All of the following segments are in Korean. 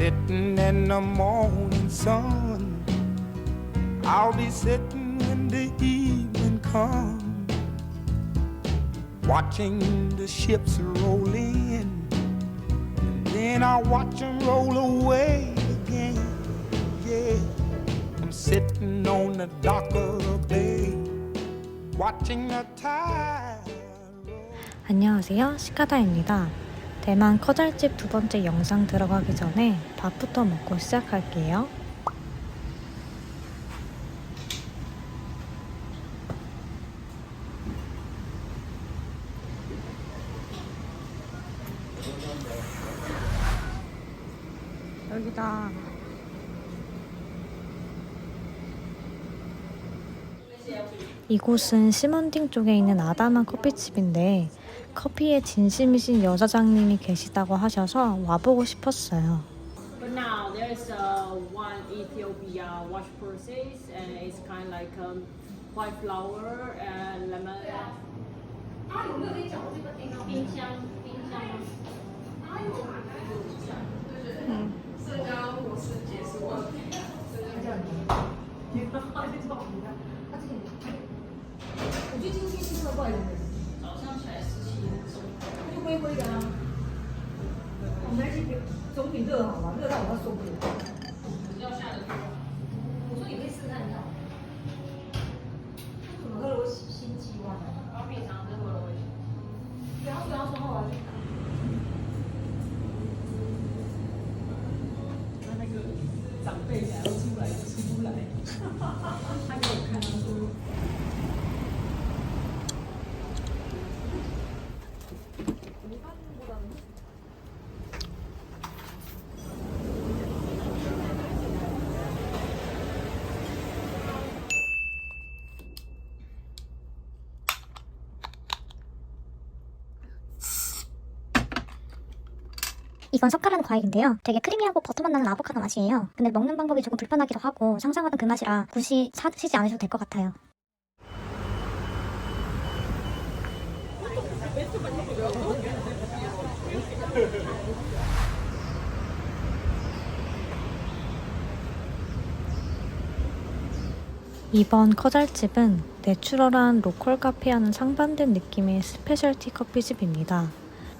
sitting in the morning sun. I'll be sitting when the evening comes, watching the ships roll in. And then I'll watch them roll away again. Yeah, I'm sitting on the dock of the bay, watching the tide. roll. 안녕하세요. 시카다입니다. 대만 커잘집 두 번째 영상 들어가기 전에 밥부터 먹고 시작할게요. 여기다. 이곳은 시먼딩 쪽에 있는 아담한 커피집인데 커피에 진심이신 여사장님이 계시다고 하셔서 와보고 싶었어요. But now there's uh, one Ethiopia wash process and it's kind of like um, white flour and lemon. 冰箱，冰箱。早上起来十七 度，灰灰的啊。我们去总比热好吧，热到我要受不了。要下的我说你可以试看一下。怎么喝了我心悸哇？然后平常是会会。然后然后说后来那那个长辈想要出来就出不来，이건 석가라는 과일인데요. 되게 크리미하고 버터맛 나는 아보카도 맛이에요. 근데 먹는 방법이 조금 불편하기도 하고 상상하던 그 맛이라 굳이 사 드시지 않으셔도 될 것 같아요. 이번 커잘집은 내추럴한 로컬 카페와는 상반된 느낌의 스페셜티 커피집입니다.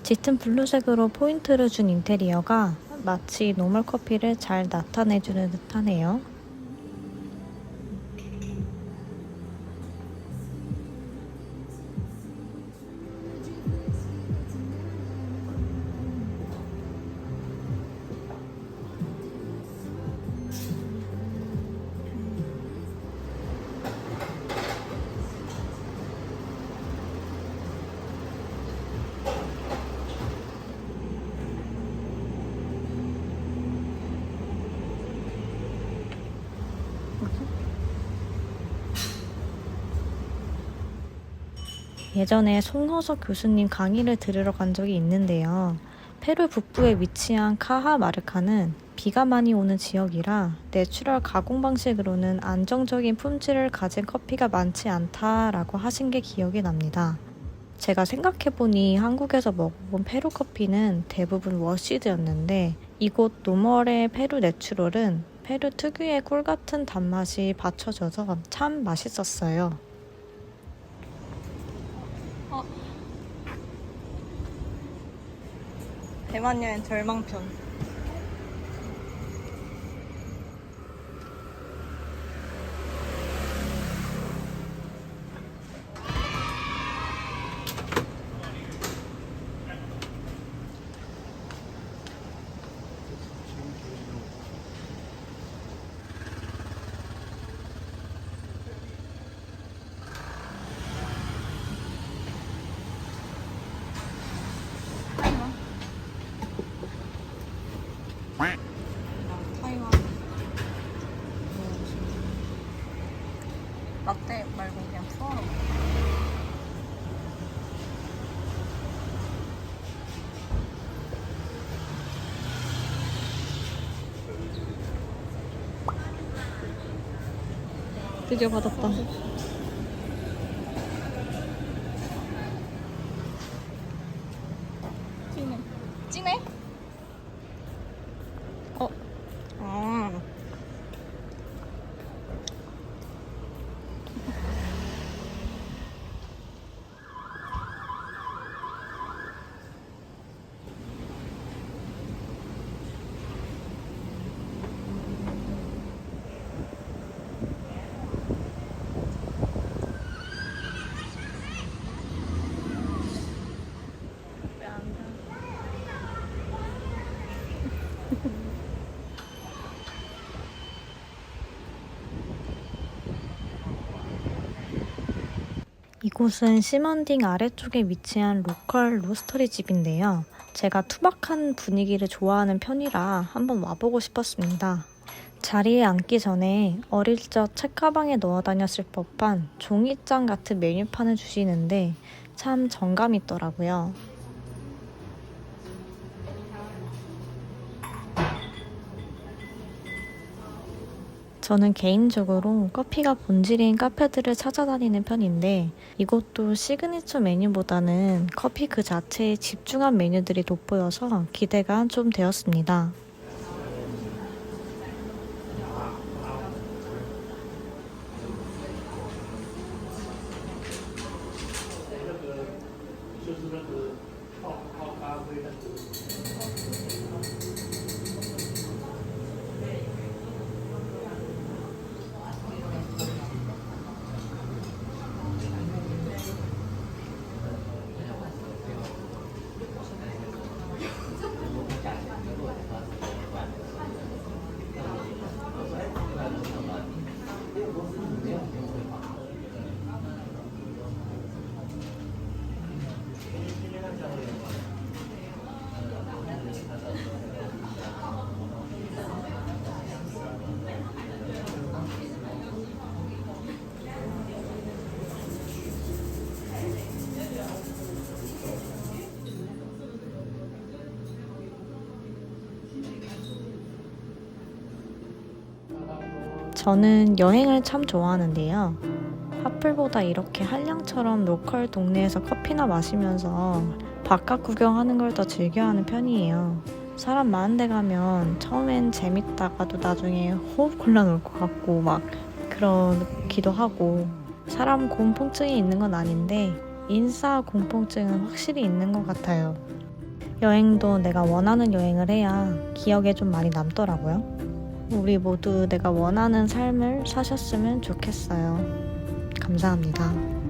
짙은 블루색으로 포인트를 준 인테리어가 마치 노멀 커피를 잘 나타내주는 듯하네요. 예전에 송허석 교수님 강의를 들으러 간 적이 있는데요. 페루 북부에 위치한 카하마르카는 비가 많이 오는 지역이라 내추럴 가공 방식으로는 안정적인 품질을 가진 커피가 많지 않다라고 하신 게 기억이 납니다. 제가 생각해보니 한국에서 먹어본 페루 커피는 대부분 워시드였는데 이곳 노멀의 페루 내추럴은 페루 특유의 꿀 같은 단맛이 받쳐져서 참 맛있었어요. 대만 여행 절망편. 타이완. 라떼 말고 그냥 푸어로. 드디어 받았다. 이곳은 시먼딩 아래쪽에 위치한 로컬 로스터리 집인데요. 제가 투박한 분위기를 좋아하는 편이라 한번 와보고 싶었습니다. 자리에 앉기 전에 어릴 적 책가방에 넣어 다녔을 법한 종이장 같은 메뉴판을 주시는데 참 정감 있더라고요. 저는 개인적으로 커피가 본질인 카페들을 찾아다니는 편인데 이곳도 시그니처 메뉴보다는 커피 그 자체에 집중한 메뉴들이 돋보여서 기대가 좀 되었습니다. 저는 여행을 참 좋아하는데요. 하플보다 이렇게 한량처럼 로컬 동네에서 커피나 마시면서 바깥 구경하는 걸 더 즐겨하는 편이에요. 사람 많은 데 가면 처음엔 재밌다가도 나중에 호흡 곤란 올 것 같고 막 그러기도 하고 사람 공포증이 있는 건 아닌데 인싸 공포증은 확실히 있는 것 같아요. 여행도 내가 원하는 여행을 해야 기억에 좀 많이 남더라고요. 우리 모두 내가 원하는 삶을 사셨으면 좋겠어요. 감사합니다.